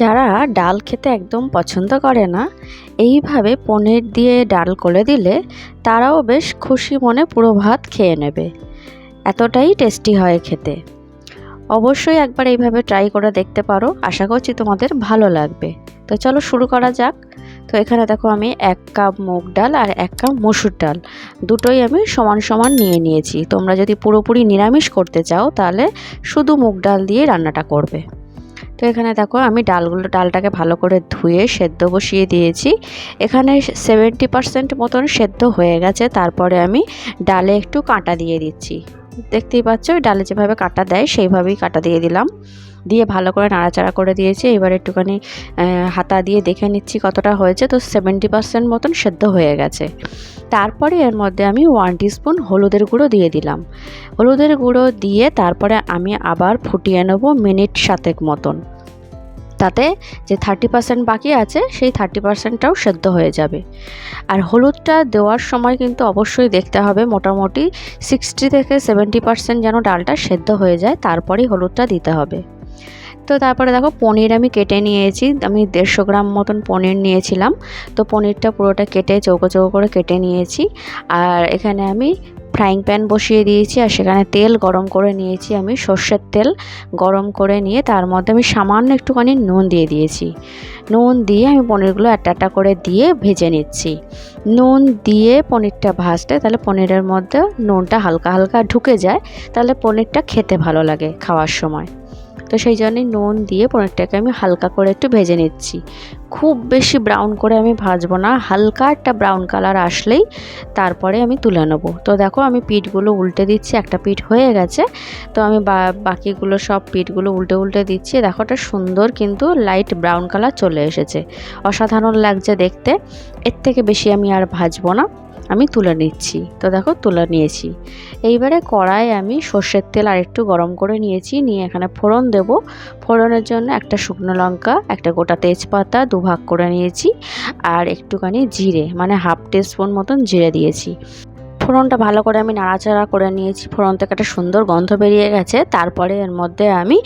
যারা ডাল খেতে একদম পছন্দ করে না, এইভাবে পনির দিয়ে ডাল করে দিলে তারাও বেশ খুশি মনে পুরো ভাত খেয়ে নেবে। এতটাই টেস্টি হয় খেতে। অবশ্যই একবার এইভাবে ট্রাই করে দেখতে পারো, আশা করছি তোমাদের ভালো লাগবে। তো চলো শুরু করা যাক। তো এখানে দেখো আমি এক কাপ মুগ ডাল আর এক কাপ মসুর ডাল, দুটোই আমি সমান সমান নিয়ে নিয়েছি। তোমরা যদি পুরোপুরি নিরামিষ করতে চাও তাহলে শুধু মুগ ডাল দিয়ে রান্নাটা করবে। তো এখানে দেখো আমি ডালগুলো, ডালটাকে ভালো করে ধুয়ে সেদ্ধ বসিয়ে দিয়েছি। এখানে সেভেন্টি পারসেন্ট মতন সেদ্ধ হয়ে গেছে। তারপরে আমি ডালে একটু কাঁটা দিয়ে দিচ্ছি। দেখতেই পাচ্ছ ডালে যেভাবে কাঁটা দেয়, সেইভাবেই কাঁটা দিয়ে দিলাম। দিয়ে ভালো করে নাড়াচাড়া করে দিয়েছি। এবার একটুখানি হাতা দিয়ে দেখে নিচ্ছি কতটা হয়েছে। তো সেভেন্টি পার্সেন্ট মতন সেদ্ধ হয়ে গেছে। তারপরে এর মধ্যে আমি ওয়ান টিস্পুন হলুদের গুঁড়ো দিয়ে দিলাম। হলুদের গুঁড়ো দিয়ে তারপরে আমি আবার ফুটিয়ে নেব মিনিট সাতেক মতন। তাতে যে থার্টি পার্সেন্ট বাকি আছে, সেই থার্টি পার্সেন্টটাও সেদ্ধ হয়ে যাবে। আর হলুদটা দেওয়ার সময় কিন্তু অবশ্যই দেখতে হবে, মোটামুটি সিক্সটি থেকে সেভেন্টি পার্সেন্ট যেন ডালটা সেদ্ধ হয়ে যায়, তারপরেই হলুদটা দিতে হবে। তো তারপরে দেখো পনির আমি কেটে নিয়েছি। আমি দেড়শো গ্রাম মতন পনির নিয়েছিলাম। তো পনিরটা পুরোটা কেটে চৌকো চৌকো করে কেটে নিয়েছি। আর এখানে আমি ফ্রাইং প্যান বসিয়ে দিয়েছি আর সেখানে তেল গরম করে নিয়েছি আমি সর্ষের তেল। গরম করে নিয়ে তার মধ্যে আমি সামান্য একটুখানি নুন দিয়ে দিয়েছি। নুন দিয়ে আমি পনিরগুলো একটা একটা করে দিয়ে ভেজে নিচ্ছি। নুন দিয়ে পনিরটা ভাজতে তাহলে পনিরের মধ্যে নুনটা হালকা হালকা ঢুকে যায়। তাহলে পনিরটা খেতে ভালো লাগে খাওয়ার সময়। তো সেই জন্যই নুন দিয়ে পনিরটাকে আমি হালকা করে একটু ভেজে নিচ্ছি। খুব বেশি ব্রাউন করে আমি ভাজবো না, হালকা একটা ব্রাউন কালার আসলেই তারপরে আমি তুলে নেব। তো দেখো আমি পিঠগুলো উল্টে দিচ্ছি, একটা পিঠ হয়ে গেছে। তো আমি বাকিগুলো সব পিঠগুলো উল্টে উল্টে দিচ্ছি। দেখো একটা সুন্দর কিন্তু লাইট ব্রাউন কালার চলে এসেছে। অসাধারণ লাগছে দেখতে। এর থেকে বেশি আমি আর ভাজবো না। আমি তুলে নিচ্ছি। তো দেখো তুলে নিয়েছি। এইবারে কড়াই আমি সর্ষের তেল আর একটু গরম করে নিয়েছি। নিয়ে এখানে ফোড়ন দেব। ফোড়নের জন্য একটা শুকনো লঙ্কা, একটা গোটা তেজপাতা দুভাগ করে নিয়েছি। আর একটুখানি জিরে মানে হাফ টেস্পুন মতন জিরে দিয়েছি। ফোড়নটা ভালো করে আমি নাড়াচাড়া করে নিয়েছি। ফোড়ন থেকে একটা সুন্দর গন্ধ বেরিয়ে গেছে। তারপরে এর মধ্যে আমি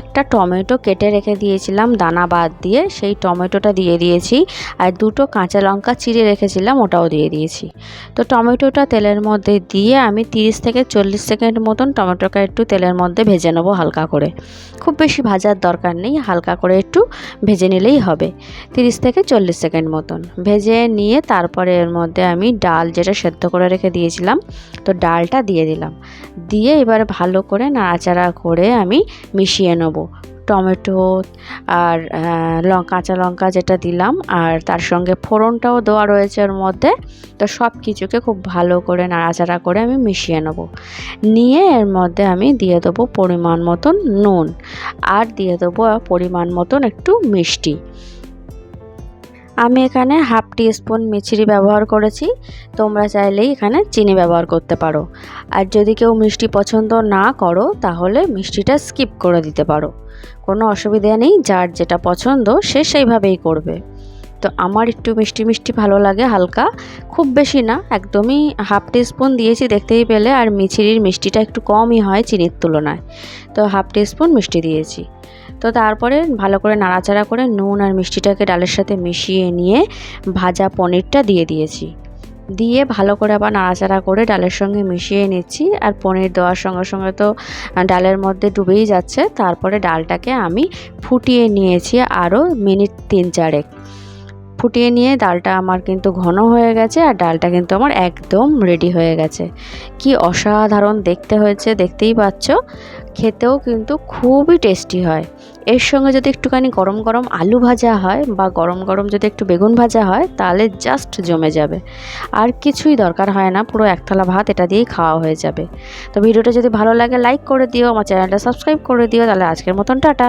একটা টমেটো কেটে রেখে দিয়েছিলাম, দানা বাদ দিয়ে। সেই টমেটোটা দিয়ে দিয়েছি আর দুটো কাঁচা লঙ্কা চিড়ে রেখেছিলাম, ওটাও দিয়ে দিয়েছি। তো টমেটোটা তেলের মধ্যে দিয়ে আমি তিরিশ থেকে চল্লিশ সেকেন্ড মতন টমেটোটা একটু তেলের মধ্যে ভেজে নেব হালকা করে। খুব বেশি ভাজার দরকার নেই, হালকা করে একটু ভেজে নিলেই হবে। তিরিশ থেকে চল্লিশ সেকেন্ড মতন ভেজে নিয়ে তারপরে এর মধ্যে আমি ডাল যেটা সেদ্ধ করে রেখে দিই দিয়েছিলাম। তো ডালটা দিয়ে দিলাম। দিয়ে এবার ভালো করে নাড়াচাড়া করে আমি মিশিয়ে নেব। টমেটো আর কাঁচা লঙ্কা যেটা দিলাম আর তার সঙ্গে ফোড়নটাও দেওয়া রয়েছে ওর মধ্যে। তো সব কিছুকে খুব ভালো করে নাড়াচাড়া করে আমি মিশিয়ে নেব। নিয়ে এর মধ্যে আমি দিয়ে দেবো পরিমাণ মতন নুন। আর দিয়ে দেবো পরিমাণ মতন একটু মিষ্টি। আমি এখানে হাফ টি স্পুন মিছরি ব্যবহার করেছি। তোমরা চাইলেই এখানে চিনি ব্যবহার করতে পারো। আর যদি কেউ মিষ্টি পছন্দ না করো, তাহলে মিষ্টিটা স্কিপ করে দিতে পারো। কোনো অসুবিধা নেই, যার যেটা পছন্দ সে সেইভাবেই করবে। তো আমার একটু মিষ্টি মিষ্টি ভালো লাগে হালকা। খুব বেশি না, একদমই হাফ টি স্পুন দিয়েছি দেখতেই পেলে, আর মিছিরির মিষ্টিটা একটু কমই হয় চিনির তুলনায়। তো হাফ টি স্পুন মিষ্টি দিয়েছি। তো তারপরে ভালো করে নাড়াচাড়া করে নুন আর মিষ্টিটাকে ডালের সাথে মিশিয়ে নিয়ে ভাজা পনিরটা দিয়ে দিয়েছি। দিয়ে ভালো করে আবার নাড়াচাড়া করে ডালের সঙ্গে মিশিয়ে নিচ্ছি আর পনির দেওয়ার সঙ্গে সঙ্গে তো ডালের মধ্যে ডুবেই যাচ্ছে। তারপরে ডালটাকে আমি ফুটিয়ে নিয়েছি আরও মিনিট তিন চারেক। ফুটিয়ে নিয়ে ডালটা আমার কিন্তু ঘন হয়ে গেছে আর ডালটা কিন্তু আমার একদম রেডি হয়ে গেছে। কি অসাধারণ দেখতে হয়েছে, দেখতেই পাচ্ছ? খেতেও কিন্তু খুবই টেস্টি হয়। এর সঙ্গে যদি একটুখানি গরম গরম আলু ভাজা হয় বা গরম গরম যদি একটু বেগুন ভাজা হয়, তাহলে জাস্ট জমে যাবে। আর কিছুই দরকার হয় না, পুরো একতলা ভাত এটা দিয়েই খাওয়া হয়ে যাবে। তো ভিডিওটা যদি ভালো লাগে লাইক করে দিও, আমার চ্যানেলটা সাবস্ক্রাইব করে দিও, তাহলে আজকের মতন টাটা।